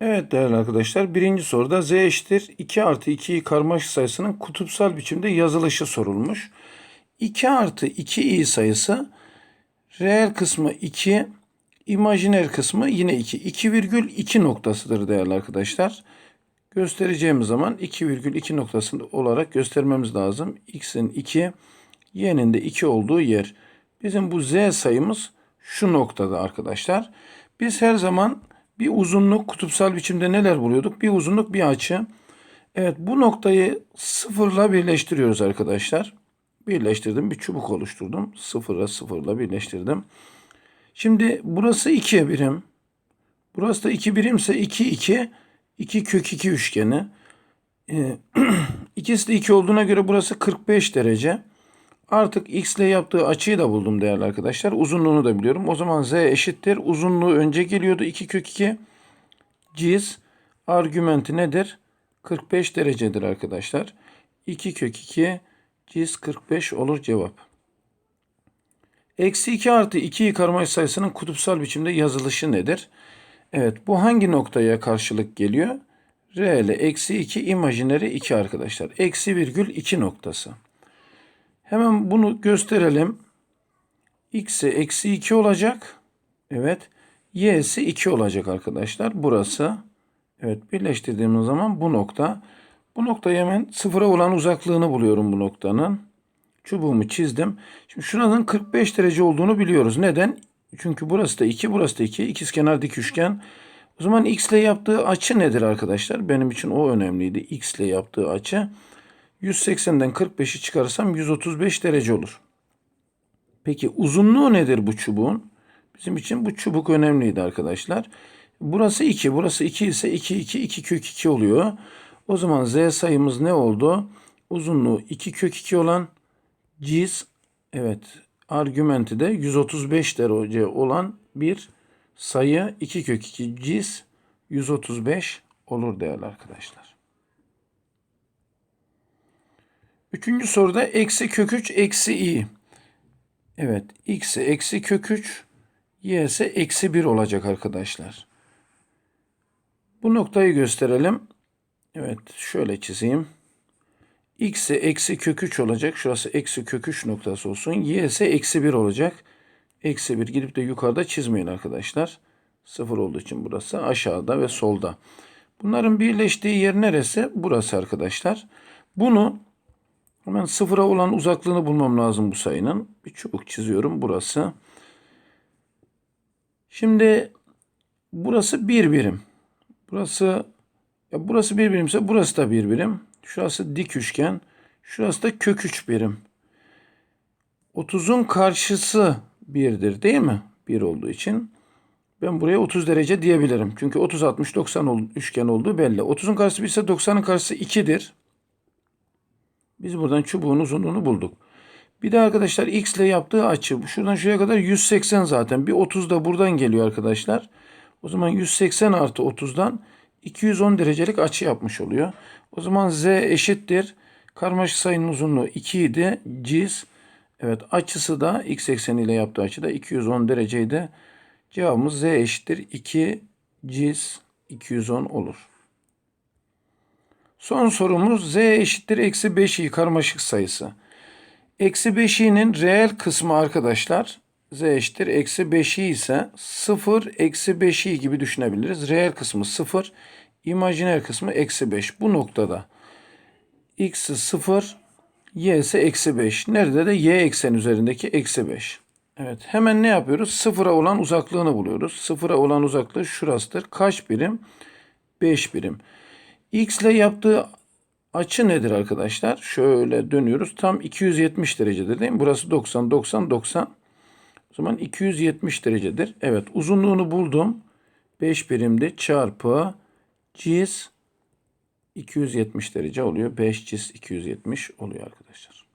Evet değerli arkadaşlar birinci soruda z eşittir 2 artı 2i karmaşık sayısının kutupsal biçimde yazılışı sorulmuş. 2 artı 2i sayısı reel kısmı 2, imajiner kısmı yine 2. 2 virgül 2 noktasıdır değerli arkadaşlar. Göstereceğimiz zaman 2 virgül 2 noktası olarak göstermemiz lazım. x'in 2, y'nin de 2 olduğu yer. Bizim bu z sayımız şu noktada arkadaşlar. Biz her zaman bir uzunluk kutupsal biçimde neler buluyorduk? Bir uzunluk bir açı. Evet bu noktayı sıfırla birleştiriyoruz arkadaşlar. Birleştirdim bir çubuk oluşturdum. Sıfıra sıfırla birleştirdim. Şimdi burası 2 birim. Burası da 2 birimse 2 2 2 kök 2 üçgeni. Ee, ikisi de 2 olduğuna göre burası 45 derece. Artık x ile yaptığı açıyı da buldum değerli arkadaşlar. Uzunluğunu da biliyorum. O zaman z eşittir. Uzunluğu önce geliyordu. 2 kök 2. Ciz argümenti nedir? 45 derecedir arkadaşlar. 2 kök 2 ciz 45 olur cevap. Eksi 2 artı 2'yi karmaşık sayısının kutupsal biçimde yazılışı nedir? Evet bu hangi noktaya karşılık geliyor? Reale eksi 2 imajineri 2 arkadaşlar. Eksi virgül 2 noktası. Hemen bunu gösterelim. X'e eksi 2 olacak. Evet. Y'si 2 olacak arkadaşlar. Burası. Evet birleştirdiğimiz zaman bu nokta. Bu noktayı hemen sıfıra olan uzaklığını buluyorum bu noktanın. Çubuğumu çizdim. Şimdi şuranın 45 derece olduğunu biliyoruz. Neden? Çünkü burası da 2, burası da 2. İkizkenar dik üçgen. O zaman x ile yaptığı açı nedir arkadaşlar? Benim için o önemliydi. X ile yaptığı açı. 180'den 45'i çıkarırsam 135 derece olur. Peki uzunluğu nedir bu çubuğun? Bizim için bu çubuk önemliydi arkadaşlar. Burası 2, burası 2 ise 2, 2, 2 kök 2 oluyor. O zaman z sayımız ne oldu? Uzunluğu 2 kök 2 olan ciz, evet argümenti de 135 derece olan bir sayı 2 kök 2 ciz 135 olur değerli arkadaşlar. Üçüncü soruda eksi kök 3 eksi i. Evet x'e eksi kök 3 y ise eksi 1 olacak arkadaşlar. Bu noktayı gösterelim. Evet şöyle çizeyim. x'e eksi kök 3 olacak. Şurası eksi kök 3 noktası olsun. y ise eksi 1 olacak. Eksi 1 gidip de yukarıda çizmeyin arkadaşlar. Sıfır olduğu için burası aşağıda ve solda. Bunların birleştiği yer neresi? Burası arkadaşlar. Bunu Hemen sıfıra olan uzaklığını bulmam lazım bu sayının. Bir çubuk çiziyorum burası. Şimdi burası bir birim. Burası ya burası bir birimse burası da bir birim. Şurası dik üçgen. Şurası da kök 3 birim. 30'un karşısı 1'dir değil mi? 1 olduğu için. Ben buraya 30 derece diyebilirim. Çünkü 30, 60, 90 üçgen olduğu belli. 30'un karşısı 1 ise 90'ın karşısı 2'dir. Biz buradan çubuğun uzunluğunu bulduk. Bir de arkadaşlar x ile yaptığı açı şuradan şuraya kadar 180 zaten. Bir 30 da buradan geliyor arkadaşlar. O zaman 180 artı 30'dan 210 derecelik açı yapmış oluyor. O zaman z eşittir. Karmaşık sayının uzunluğu 2 idi. Ciz. Evet açısı da x ekseni ile yaptığı açı da 210 dereceydi. Cevabımız z eşittir. 2 ciz 210 olur. Son sorumuz z eşittir eksi 5i karmaşık sayısı. Eksi 5i'nin reel kısmı arkadaşlar z eşittir eksi 5i ise 0 eksi 5i gibi düşünebiliriz. Reel kısmı 0, imajiner kısmı eksi 5. Bu noktada x'i 0, y ise eksi 5. Nerede de y eksen üzerindeki eksi 5. Evet hemen ne yapıyoruz? Sıfıra olan uzaklığını buluyoruz. Sıfıra olan uzaklığı şurasıdır. Kaç birim? 5 birim. X ile yaptığı açı nedir arkadaşlar? Şöyle dönüyoruz. Tam 270 derecedir değil mi? Burası 90, 90, 90. O zaman 270 derecedir. Evet uzunluğunu buldum. 5 birimde çarpı ciz 270 derece oluyor. 5 ciz 270 oluyor arkadaşlar.